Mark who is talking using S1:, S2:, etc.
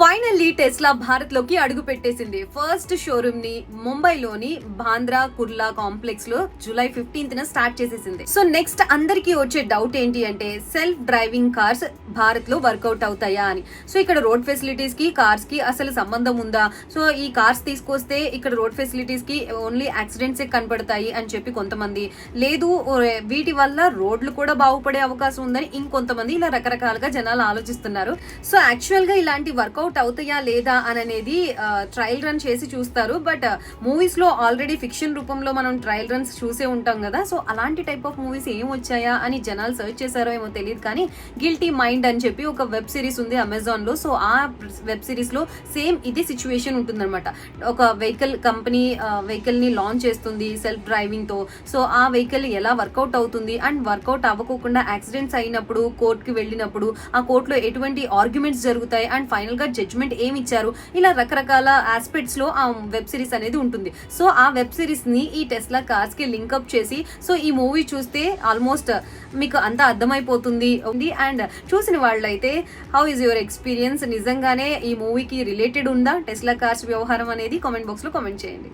S1: Finally Tesla భారత్లోకి అడుగు పెట్టేసింది first షోరూమ్ని ముంబైలోని బాంద్రా కుర్లా కాంప్లెక్స్లో జూలై ఫిఫ్టీన్త్ న స్టార్ట్ చేసేసింది. సో నెక్స్ట్ అందరికి వచ్చే డౌట్ ఏంటి అంటే సెల్ఫ్ డ్రైవింగ్ కార్స్ భారత్లో వర్కౌట్ అవుతాయా అని. సో ఇక్కడ రోడ్ ఫెసిలిటీస్కి కార్స్కి అసలు సంబంధం ఉందా? సో ఈ కార్స్ తీసుకొస్తే ఇక్కడ రోడ్ ఫెసిలిటీస్కి ఓన్లీ యాక్సిడెంట్స్ కనపడతాయి అని చెప్పి కొంతమంది. లేదు వీటి వల్ల రోడ్లు కూడా బాగుపడే అవకాశం ఉందని ఇంకొంతమంది ఇలా రకరకాలుగా జనాలు ఆలోచిస్తున్నారు. సో యాక్చువల్గా ఇలాంటి వర్కౌట్ అవుతాయా లేదా అని అనేది ట్రయల్ రన్ చేసి చూస్తారు. బట్ మూవీస్లో ఆల్రెడీ ఫిక్షన్ రూపంలో మనం ట్రయల్ రన్స్ చూసే ఉంటాం కదా. సో అలాంటి టైప్ ఆఫ్ మూవీస్ ఏం వచ్చాయా అని జనాలు సర్చ్ చేశారో ఏమో తెలియదు కానీ గిల్టీ మైండ్ అని చెప్పి ఒక వెబ్ సిరీస్ ఉంది అమెజాన్లో. సో ఆ వెబ్ సిరీస్లో సేమ్ ఇదే సిచ్యువేషన్ ఉంటుందన్నమాట. ఒక వెహికల్ కంపెనీ వెహికల్ని లాంచ్ చేస్తుంది సెల్ఫ్ డ్రైవింగ్తో. సో ఆ వెహికల్ ఎలా వర్కౌట్ అవుతుంది? అండ్ వర్కౌట్ అవ్వకోకుండా యాక్సిడెంట్స్ అయినప్పుడు కోర్టుకి వెళ్ళినప్పుడు ఆ కోర్టులో ఎటువంటి ఆర్గ్యుమెంట్స్ జరుగుతాయి? అండ్ ఫైనల్గా జడ్జ్మెంట్ ఏమి ఇచ్చారు ఇలా రకరకాల ఆస్పెక్ట్స్లో ఆ వెబ్ సిరీస్ అనేది ఉంటుంది. సో ఆ వెబ్ సిరీస్ని ఈ టెస్లా కార్స్కి లింక్అప్ చేసి సో ఈ మూవీ చూస్తే ఆల్మోస్ట్ మీకు అంతా అర్థమైపోతుంది. ఉంది. అండ్ చూసిన వాళ్ళైతే హౌ ఇస్ యువర్ ఎక్స్పీరియన్స్ నిజంగానే ఈ మూవీకి రిలేటెడ్ ఉందా? టెస్లా కార్స్ వ్యవహారం అనేది కామెంట్ బాక్స్లో కామెంట్ చేయండి.